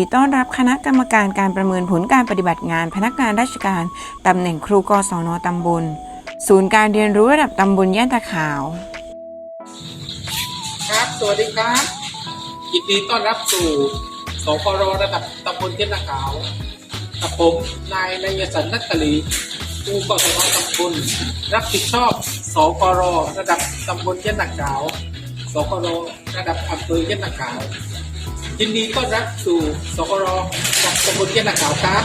ดีต้อนรับคณะกรรมการการประเมินผลการปฏิบัติงานพนักงานราชการ ตำแหน่งครูกศนตำบล ศูนย์การเรียนรู้ระดับตำบลย่านตาขาว ครับ สวัสดีครับยินดีต้อนรับสู่สกรระดับตำบลเทนนาขาวกับผมนายนายสันนัตตลีครูกศนตำบลรับผิดชอบสกรระดับตำบลเทนนาขาวสกรระดับอำเภอเทนนาขาว ยินดีต้อนรับสู่สกรระดับตำบลเทนนาขาวครับ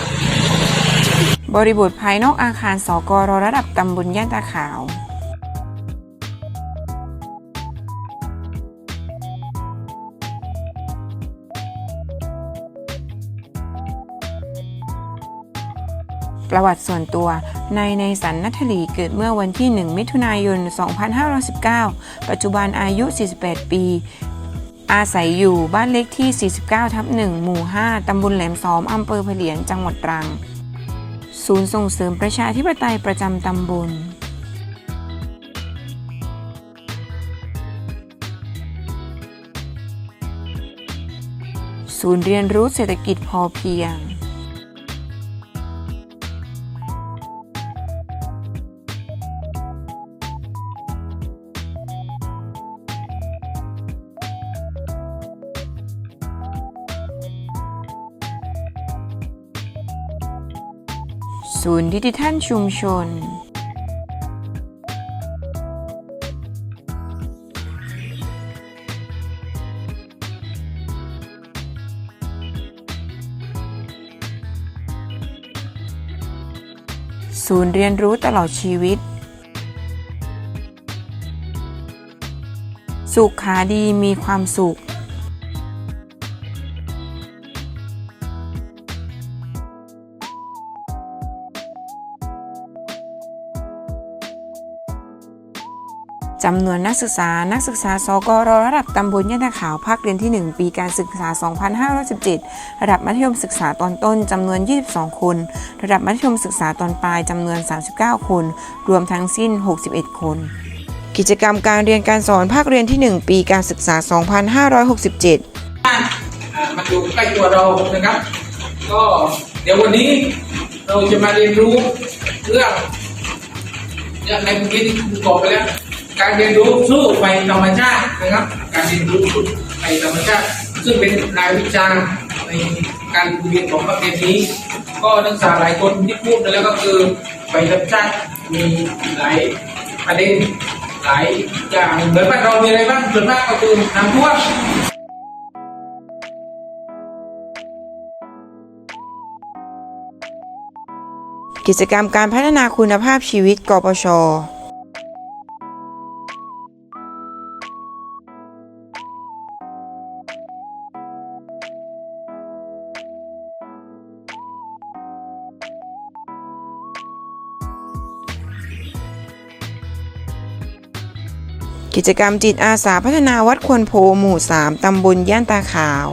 บริบทภายนอกอาคารสกรระดับตำบลย่านตาขาว ประวัติส่วนตัวนายในสันนัทลีเกิดเมื่อวันที่ 1 มิถุนายน 2519 ปัจจุบันอายุ 48 ปี อาศัยอยู่บ้านเล็กที่ 49 ทับ 1 หมู่ 5 ตำบลแหลมซ้อมอำเภอเพลียงจังหวัดตรัง ศูนย์ส่งเสริมประชาธิปไตยประจำตำบล ศูนย์เรียนรู้เศรษฐกิจพอเพียง ศูนย์ดิจิทัลชุมชน ศูนย์เรียนรู้ตลอดชีวิต สุขขาดีมีความสุข จำนวนนักศึกษา นักศึกษา สกรระดับตำบลย่านตาขาว ภาคเรียนที่ 1 ปีการศึกษา 2517 ระดับมัธยมศึกษาตอนต้น จำนวน 22 คน ระดับมัธยมศึกษาตอนปลาย จำนวน 39 คน รวมทั้งสิ้น 61 คนกิจกรรมการเรียนการสอนภาคเรียนที่ 1 ปีการศึกษา 2567อ่ามันอยู่ใกล้ตัวเรานะครับ ก็เดี๋ยววันนี้เราจะมาเรียนรู้เรื่องเรื่องในเมื่อกี้ที่ครูบอกไปแล้ว การเรียนรู้สู้ไปธรรมชาตินะครับ การเรียนรู้สู้ไปธรรมชาติ ซึ่งเป็นรายวิชาในการเรียนของประเทศนี้ ก็นักศึกษาหลายคนที่พูดแล้วก็คือไปธรรมชาติมีหลายประเด็นหลายอย่างเหมือนบ้านเรามีอะไรบ้างส่วนมากก็คือน้ำท่วมกิจกรรมการพัฒนาคุณภาพชีวิต กปช กิจกรรมจิตอาสาพัฒนาวัดควนโพหมู่ 3 ตำบลย่านตาขาว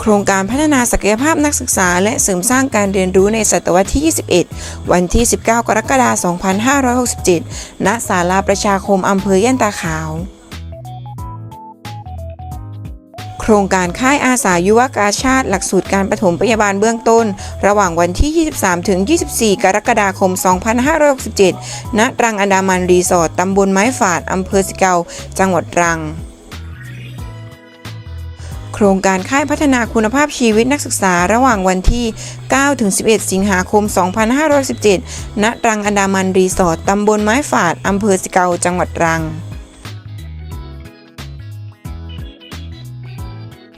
โครงการพัฒนาศักยภาพนักศึกษา และเสริมสร้างการเรียนรู้ในศตวรรษที่ 21 วันที่ 19 กรกฎาคม 2567 ณ ศาลาประชาคมอำเภอย่านตาขาว รงการค่ายอาสายุวกาชาติ หลักสูตรการปฐมพยาบาลเบื้องต้น ระหว่างวันที่ 23 ถึง 24 กรกฎาคม 2567 ณ ตรังอันดามันรีสอร์ทตำบลไม้ฝาดอำเภอสิเกา จังหวัดตรังโครงการค่ายพัฒนาคุณภาพชีวิตนักศึกษาระหว่างวันที่ 9-11 สิงหาคม 2517 ณ ตรังอันดามันรีสอร์ทตำบลไม้ฝาดอำเภอสิเกา จังหวัดตรัง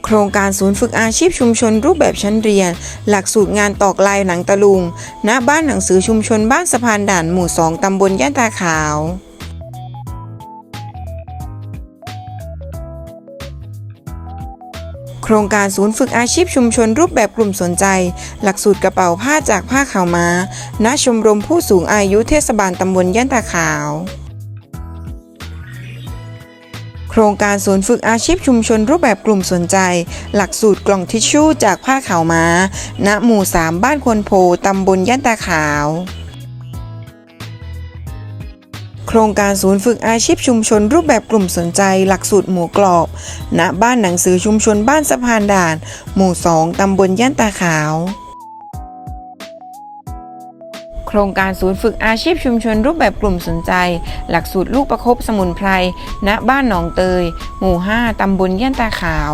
โครงการศูนย์ฝึกอาชีพชุมชนรูปแบบชั้นเรียน หลักสูตรงานตอกลายหนังตะลุง ณ บ้านหนังสือชุมชนบ้านสะพานด่านหมู่ 2 ตำบลย่านตาขาวโครงการศูนย์ฝึกอาชีพชุมชนรูปแบบกลุ่มสนใจ หลักสูตรกระเป๋าผ้าจากผ้าขาวม้า ณ ชมรมผู้สูงอายุเทศบาลตำบลย่านตาขาว โครงการศูนย์ฝึกอาชีพชุมชนรูปแบบกลุ่มสนใจ หลักสูตรกล่องทิชชู่จากผ้าขาวม้า ณ หมู่ 3 บ้านควนโพตำบลย่านตาขาวโครงการศูนย์ฝึกอาชีพชุมชนรูปแบบกลุ่มสนใจ หลักสูตรหมูกรอบ ณ บ้านหนังสือชุมชนบ้านสะพานด่าน หมู่ 2 ตำบลย่านตาขาว ครงการศูนย์ฝึกอาชีพชุมชนรูปแบบกลุ่มสนใจ หลักสูตรลูกประคบสมุนไพร ณ บ้านหนองเตย หมู่ 5 ตำบลย่านตาขาว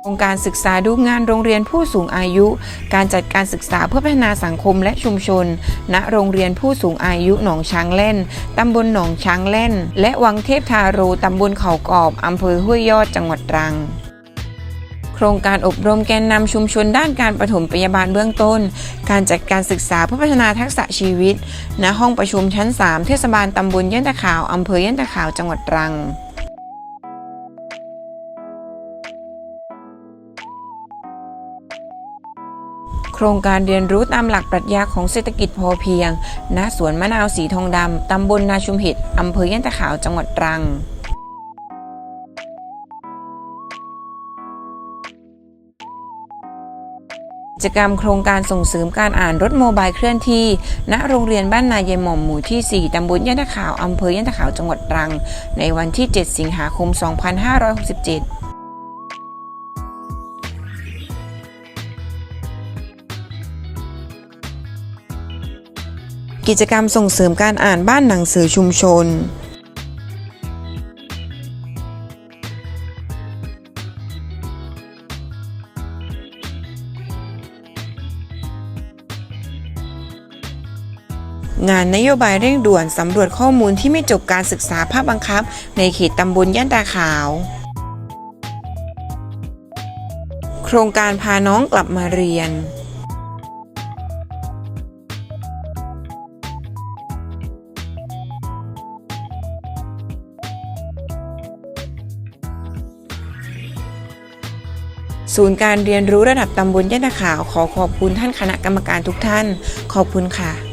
โครงการศึกษาดูงานโรงเรียนผู้สูงอายุ การจัดการศึกษาเพื่อพัฒนาสังคมและชุมชน ณ โรงเรียนผู้สูงอายุหนองช้างเล่น ตำบลหนองช้างเล่น และวังเทพทาโรตำบลเขากอบอำเภอห้วยยอดจังหวัดตรัง โครงการอบรมแกนนำชุมชนด้านการปฐมพยาบาลเบื้องต้น การจัดการศึกษาเพื่อพัฒนาทักษะชีวิต ณ ห้องประชุมชั้น 3 เทศบาลตำบลย่นตะขาว อำเภอย่นตะขาว จังหวัดตรังโครงการเรียนรู้ตามหลักปรัชญาของเศรษฐกิจพอเพียง ณ สวนมะนาวสีทองดำ ตำบลนาชุมหิต อำเภอย่นตะขาว จังหวัดตรัง จกรรมโครงการส่งเสริมการอ่านรถโมบายเคลื่อนที่ ณ โรงเรียนบ้านนายายหม่อมหมู่ที่ 4 ตำบลย่านตะขาว อำเภอย่านตะขาว จังหวัดตรัง ในวันที่ 7 สิงหาคม 2567กิจกรรมส่งเสริมการอ่านบ้านหนังสือชุมชน งานนโยบายเร่งด่วนสำรวจข้อมูลที่ไม่จบการศึกษาภาคบังคับ ในเขตตำบลย่านตาขาว โครงการพาน้องกลับมาเรียน ศูนย์การเรียนรู้ระดับตำบลย่านตาขาวขอขอบคุณท่านคณะกรรมการทุกท่าน ขอบคุณค่ะ